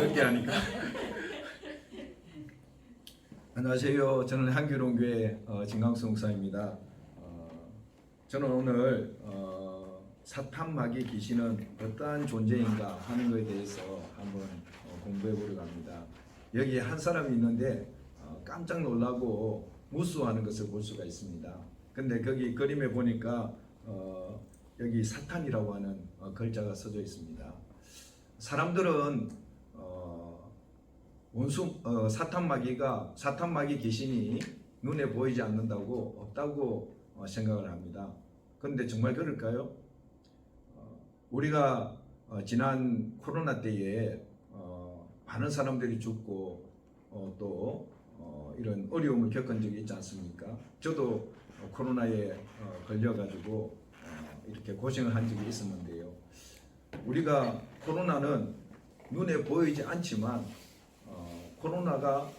그렇게 하니까. 안녕하세요. 저는 한규롱교회 어, 진강수 목사입니다. 어, 저는 오늘 어, 사탄마귀 귀신은 어떠한 존재인가 하는 것에 대해서 한번 어, 공부해 보려고 합니다. 여기 한 사람이 있는데 어, 깜짝 놀라고 무수하는 것을 볼 수가 있습니다. 근데 거기 그림에 보니까 어, 여기 사탄이라고 하는 어, 글자가 써져 있습니다. 사람들은 어, 원수 어, 사탄 마귀가 사탄 마귀 귀신이 눈에 보이지 않는다고 없다고 어, 생각을 합니다. 그런데 정말 그럴까요? 어, 우리가 어, 지난 코로나 때에 어, 많은 사람들이 죽고 어, 또 어, 이런 어려움을 겪은 적이 있지 않습니까? 저도 어, 코로나에 어, 걸려가지고 어, 이렇게 고생을 한 적이 있었는데요. 우리가 코로나는 눈에 보이지 않지만 어, 코로나가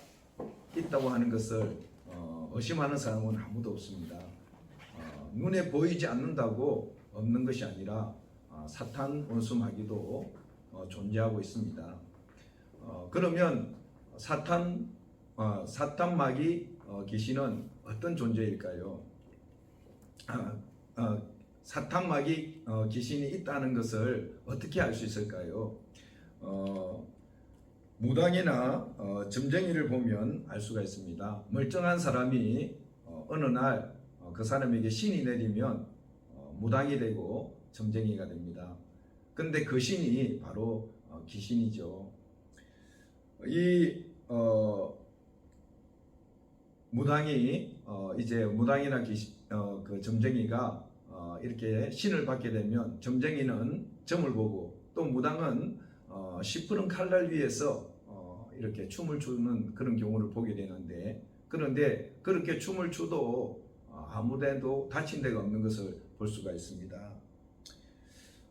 있다고 하는 것을 어, 의심하는 사람은 아무도 없습니다. 어, 눈에 보이지 않는다고 없는 것이 아니라 어, 사탄 원수 마귀도 어, 존재하고 있습니다. 어, 그러면 사탄 어, 사탄 마귀 어, 귀신은 어떤 존재일까요? 아, 어, 사탄 마귀 어, 귀신이 있다는 것을 어떻게 알 수 있을까요? 어, 무당이나 어, 점쟁이를 보면 알 수가 있습니다. 멀쩡한 사람이 어, 어느 날그 사람에게 신이 내리면 어, 무당이 되고 점쟁이가 됩니다. 근데 그 신이 바로 어, 귀신이죠. 이 어, 무당이 어, 이제 무당이나 귀신, 어, 그 점쟁이가 어, 이렇게 신을 받게 되면 점쟁이는 점을 보고 또 무당은 어, 시푸른 칼날 위에서 어, 이렇게 춤을 추는 그런 경우를 보게 되는데 그런데 그렇게 춤을 추도 어, 아무데도 다친 데가 없는 것을 볼 수가 있습니다.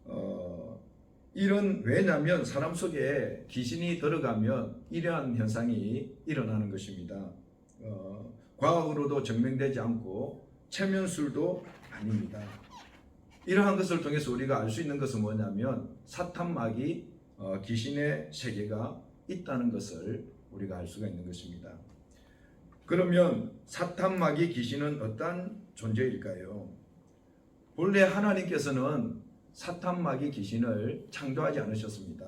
어, 이런 왜냐하면 사람 속에 귀신이 들어가면 이러한 현상이 일어나는 것입니다. 어, 과학으로도 증명되지 않고 체면술도 아닙니다. 이러한 것을 통해서 우리가 알 수 있는 것은 뭐냐면 사탄막이 어, 귀신의 세계가 있다는 것을 우리가 알 수가 있는 것입니다. 그러면 사탄막이 귀신은 어떠한 존재일까요? 본래 하나님께서는 사탄막이 귀신을 창조하지 않으셨습니다.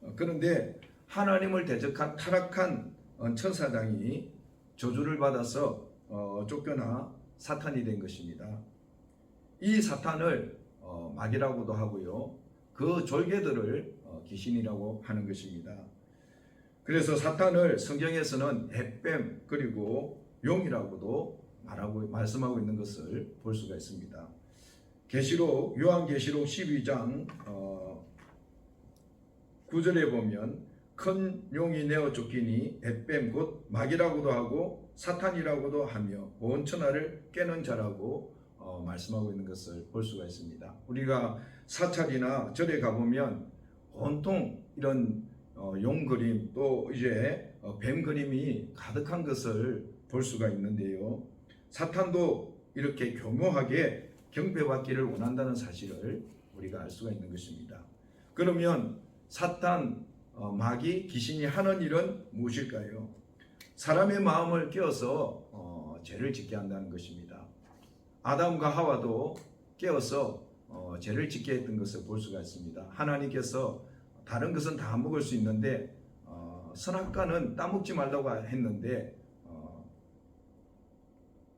어, 그런데 하나님을 대적한 타락한 어, 천사장이 저주를 받아서 어, 쫓겨나 사탄이 된 것입니다. 이 사탄을 어, 마귀라고도 하고요. 그 졸개들을 어, 귀신이라고 하는 것입니다. 그래서 사탄을 성경에서는 햇뱀 그리고 용이라고도 말하고 말씀하고 있는 것을 볼 수가 있습니다. 계시록 요한 계시록 12장 어, 9절에 보면 큰 용이 내어 쫓기니 햇뱀 곧 마귀라고도 하고 사탄이라고도 하며 온 천하를 깨는 자라고 어, 말씀하고 있는 것을 볼 수가 있습니다. 우리가 사찰이나 절에 가보면 온통 이런 어, 용 그림 또 이제 어, 뱀 그림이 가득한 것을 볼 수가 있는데요. 사탄도 이렇게 교묘하게 경배받기를 원한다는 사실을 우리가 알 수가 있는 것입니다. 그러면 사탄, 어, 마귀, 귀신이 하는 일은 무엇일까요? 사람의 마음을 깨어서 어, 죄를 짓게 한다는 것입니다. 아담과 하와도 깨어서 어, 죄를 짓게 했던 것을 볼 수가 있습니다. 하나님께서 다른 것은 다 먹을 수 있는데 어, 선악과는 따먹지 말라고 했는데 어,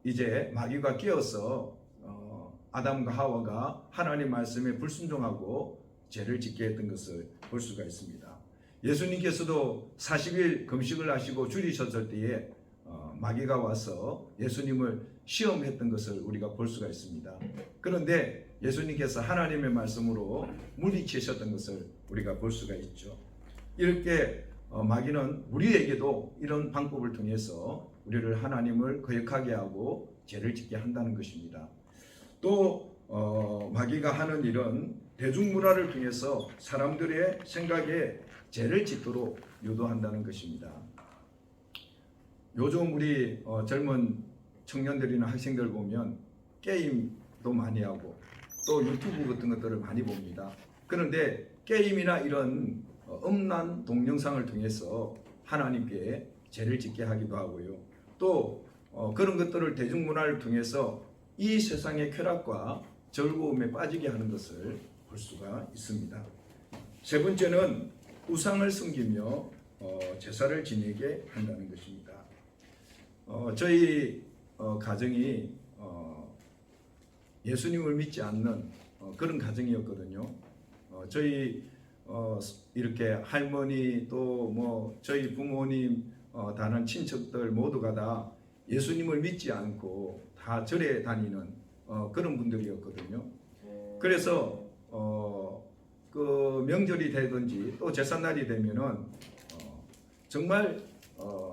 이제 마귀가 깨어서 어, 아담과 하와가 하나님 말씀에 불순종하고 죄를 짓게 했던 것을 볼 수가 있습니다. 예수님께서도 40일 금식을 하시고 줄이셨을 때에 어, 마귀가 와서 예수님을 시험했던 것을 우리가 볼 수가 있습니다. 그런데 예수님께서 하나님의 말씀으로 물리치셨던 것을 우리가 볼 수가 있죠. 이렇게 어, 마귀는 우리에게도 이런 방법을 통해서 우리를 하나님을 거역하게 하고 죄를 짓게 한다는 것입니다. 또 어, 마귀가 하는 일은 대중문화를 통해서 사람들의 생각에 죄를 짓도록 유도한다는 것입니다. 요즘 우리 어, 젊은 청년들이나 학생들 보면 게임도 많이 하고 또 유튜브 같은 것들을 많이 봅니다. 그런데 게임이나 이런 어, 음란 동영상을 통해서 하나님께 죄를 짓게 하기도 하고요. 또 어, 그런 것들을 대중문화를 통해서 이 세상의 쾌락과 즐거움에 빠지게 하는 것을 볼 수가 있습니다. 세 번째는 우상을 섬기며 어, 제사를 지내게 한다는 것입니다. 어, 저희 어, 가정이 어, 예수님을 믿지 않는 어, 그런 가정이었거든요. 어, 저희 어, 이렇게 할머니 또 뭐 저희 부모님 어, 다른 친척들 모두가 다 예수님을 믿지 않고 다 절에 다니는 어, 그런 분들이었거든요. 그래서 어, 그 명절이 되든지 또 제삿날이 되면은 어, 정말 어,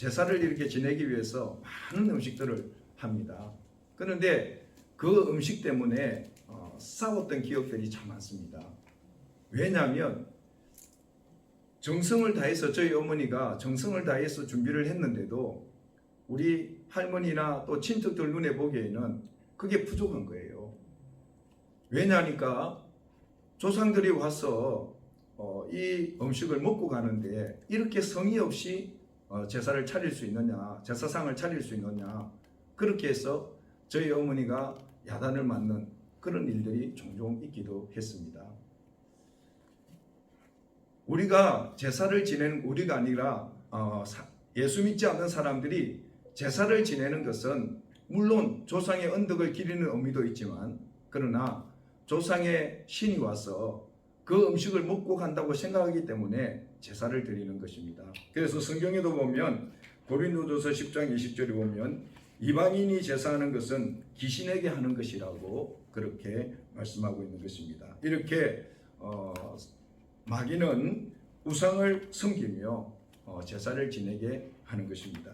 제사를 이렇게 지내기 위해서 많은 음식들을 합니다. 그런데 그 음식 때문에 어, 싸웠던 기억들이 참 많습니다. 왜냐하면 정성을 다해서 저희 어머니가 정성을 다해서 준비를 했는데도 우리 할머니나 또 친척들 눈에 보기에는 그게 부족한 거예요. 왜냐하니까 조상들이 와서 어, 이 음식을 먹고 가는데 이렇게 성의 없이 어, 제사를 차릴 수 있느냐, 제사상을 차릴 수 있느냐 그렇게 해서 저희 어머니가 야단을 맞는 그런 일들이 종종 있기도 했습니다. 우리가 제사를 지내는 우리가 아니라 어, 사- 예수 믿지 않는 사람들이 제사를 지내는 것은 물론 조상의 언덕을 기리는 의미도 있지만 그러나 조상의 신이 와서 그 음식을 먹고 간다고 생각하기 때문에 제사를 드리는 것입니다. 그래서 성경에도 보면 고린도전서 10장 20절에 보면 이방인이 제사하는 것은 귀신에게 하는 것이라고 그렇게 말씀하고 있는 것입니다. 이렇게 어, 마귀는 우상을 섬기며 어, 제사를 지내게 하는 것입니다.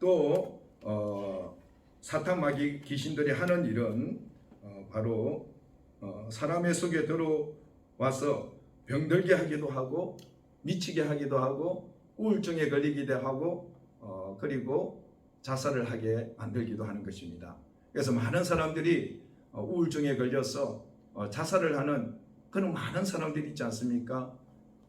또 어, 사탄 마귀 귀신들이 하는 일은 어, 바로 어, 사람의 속에 들어 와서 병들게 하기도 하고 미치게 하기도 하고 우울증에 걸리기도 하고 어, 그리고 자살을 하게 만들기도 하는 것입니다. 그래서 많은 사람들이 어, 우울증에 걸려서 어, 자살을 하는 그런 많은 사람들이 있지 않습니까?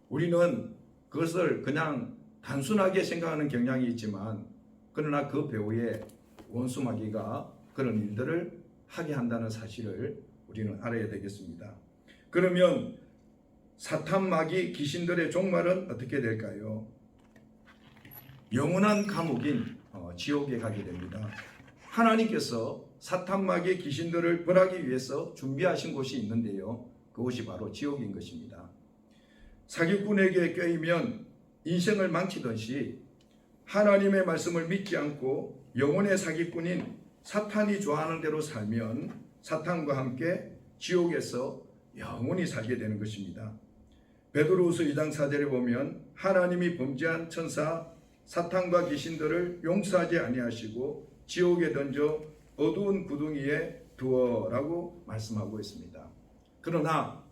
우리는 그것을 그냥 단순하게 생각하는 경향이 있지만 그러나 그 배후에 원수 마귀가 그런 일들을 하게 한다는 사실을 우리는 알아야 되겠습니다. 그러면 사탄 마귀 귀신들의 종말은 어떻게 될까요? 영원한 감옥인 어, 지옥에 가게 됩니다. 하나님께서 사탄 마귀 귀신들을 벌하기 위해서 준비하신 곳이 있는데요. 그곳이 바로 지옥인 것입니다. 사기꾼에게 껴이면 인생을 망치듯이 하나님의 말씀을 믿지 않고 영혼의 사기꾼인 사탄이 좋아하는 대로 살면 사탄과 함께 지옥에서 영원히 살게 되는 것입니다. 베드로후서 2장 4절에 보면 하나님이 범죄한 천사 사탄과 귀신들을 용서하지 아니하시고 지옥에 던져 어두운 구덩이에 두어라고 말씀하고 있습니다. 그러나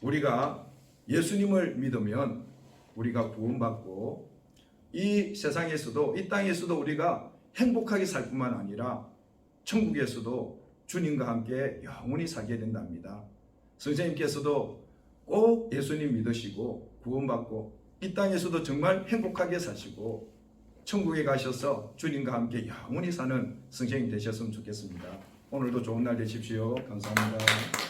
우리가 예수님을 믿으면 우리가 구원받고 이 세상에서도 이 땅에서도 우리가 행복하게 살 뿐만 아니라 천국에서도 주님과 함께 영원히 살게 된답니다. 선생님께서도 꼭 예수님 믿으시고 구원받고 이 땅에서도 정말 행복하게 사시고 천국에 가셔서 주님과 함께 영원히 사는 선생님 되셨으면 좋겠습니다. 오늘도 좋은 날 되십시오. 감사합니다.